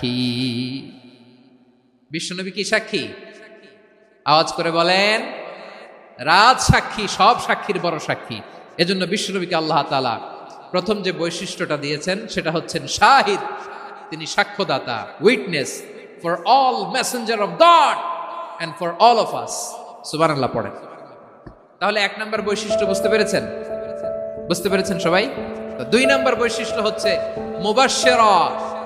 সাক্ষী। বিশ্বনবী কি সাক্ষী? আওয়াজ করে বলেন, রাজ সাক্ষী, সব সাক্ষীর বড় সাক্ষী। এজন্য বিশ্বনবীকে আল্লাহ তালা প্রথম যে বৈশিষ্ট্যটা দিয়েছেন, সেটা হচ্ছেন শাহিদ। তিনি সাক্ষ্যদাতা, witness for all messenger of God and for all of us. সুবান আল্লাহ পড়েন। তাহলে এক নম্বর বৈশিষ্ট্য বুঝতে পেরেছেন? বুঝতে পেরেছেন সবাই? দুই নম্বর বৈশিষ্ট্য হচ্ছে মুবাশশিরা।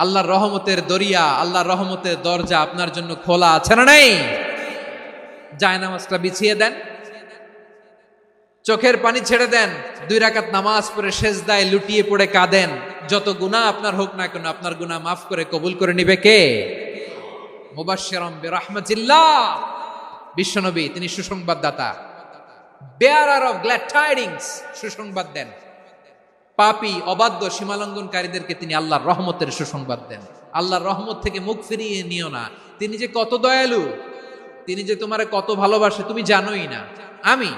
আল্লাহর রহমতের দরিয়া, আল্লাহর রহমতের দরজা আপনার জন্য খোলা আছে না নেই? জায়নামাজটা বিছিয়ে দেন। চোখের পানি ছেড়ে দেন। দুই রাকাত নামাজ পড়ে শেষ দায় লুটিয়ে পড়ে কাঁদেন। যত গুনাহ আপনার হোক না কেন, আপনার গুনাহ মাফ করে কবুল করে নিবে কে? বিশ্বনবী, তিনি সুসংবাদদাতা। বেয়ারার অফ গ্ল্যাড টাইডিংস সুসংবাদ দেন। পাপী, অবাধ্য সীমালঙ্ঘনকারীদেরকে তিনি আল্লাহর রহমতের সুসংবাদ দেন। আল্লাহর রহমত থেকে মুখ ফিরিয়ে নিও না। তিনি যে কত দয়ালু, তিনি যে তোমার কত ভালোবাসে, তুমি জানোই না। আমি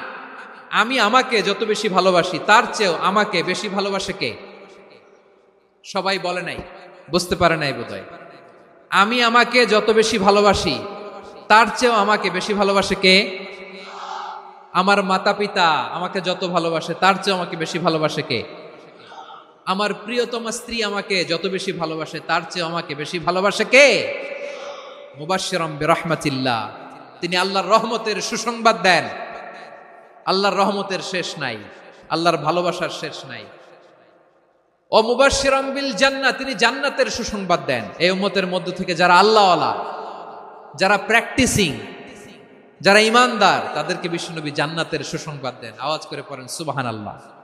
আমি আমাকে যত বেশি ভালোবাসি, তার চেয়েও আমাকে বেশি ভালোবাসে কে? সবাই বলে নাই, বুঝতে পারে নাই বোধহয়। আমি আমাকে যত বেশি ভালোবাসি, তার চেয়েও আমাকে বেশি ভালোবাসে কে? আমার মাতা পিতা আমাকে যত ভালোবাসে, তার চেয়েও আমাকে বেশি ভালোবাসে কে? আমার প্রিয়তমা স্ত্রী আমাকে যত বেশি ভালোবাসে, তার চেয়ে আমাকে বেশি ভালোবাসে কে? মুবাশশিরাম বিরহমাতিল্লাহ। তিনি আল্লাহর রহমতের সুসংবাদ দেন। আল্লাহর রহমতের শেষ নাই, আল্লাহর ভালোবাসার শেষ নাই। ও মুবাশশিরাম বিল জান্নাত তিনি জান্নাতের সুসংবাদ দেন। এই উম্মতের মধ্য থেকে যারা আল্লাহওয়ালা, যারা প্র্যাকটিসিং যারা ইমানদার, তাদেরকে বিশ্বনবী জান্নাতের সুসংবাদ দেন। আওয়াজ করে পড়েন সুবাহান আল্লাহ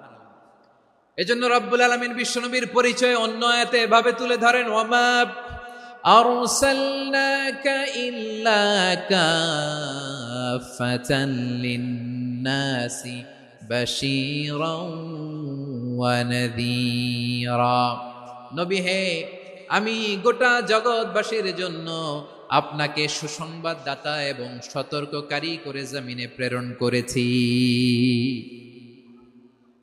এজন্য রব্বুল আলমিন বিশ্বনবীর পরিচয় অন্য আয়াতে এভাবে তুলে ধরেন ওমা أرسلناك إلا كافة للناس بشيرا ونذيرا নবী হে আমি গোটা জগৎবাসীর জন্য আপনাকে সুসংবাদদাতা এবং সতর্ককারী করে জমিনে প্রেরণ করেছি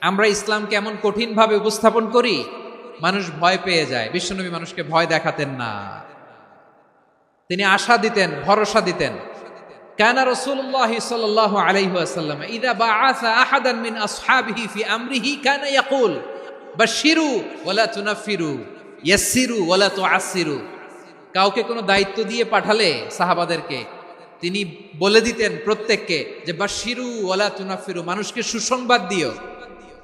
আমরা ইসলামকে এমন কঠিনভাবে উপস্থাপন করি, মানুষ ভয় পেয়ে যায়। বিশ্বনবী মানুষকে ভয় দেখাতেন না। তিনি আশা দিতেন, ভরসা দিতেন। বা শিরু ইয়াসিরু তো কাউকে কোনো দায়িত্ব দিয়ে পাঠালে সাহাবাদেরকে, তিনি বলে দিতেন প্রত্যেককে যে বা শিরু ওলা তুনাফিরু মানুষকে সুসংবাদ দিও।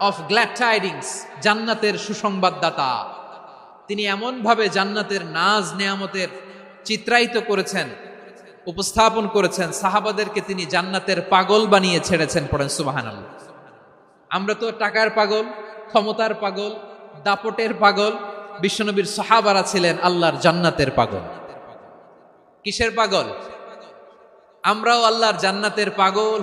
of glad tidings জান্নাতের সুসংবাদদাতা। তিনি এমনভাবে জান্নাতের নাজ নেয়ামতের চিত্রায়িত করেছেন, উপস্থাপন করেছেন, সাহাবাদেরকে তিনি জান্নাতের পাগল বানিয়ে ছেড়েছেন পড়েন সুবাহান আমরা তো টাকার পাগল, ক্ষমতার পাগল, দাপটের পাগল, বিশ্বনবীর সাহাবারা ছিলেন আল্লাহর জান্নাতের পাগল। কিসের পাগল? আমরাও আল্লাহর জান্নাতের পাগল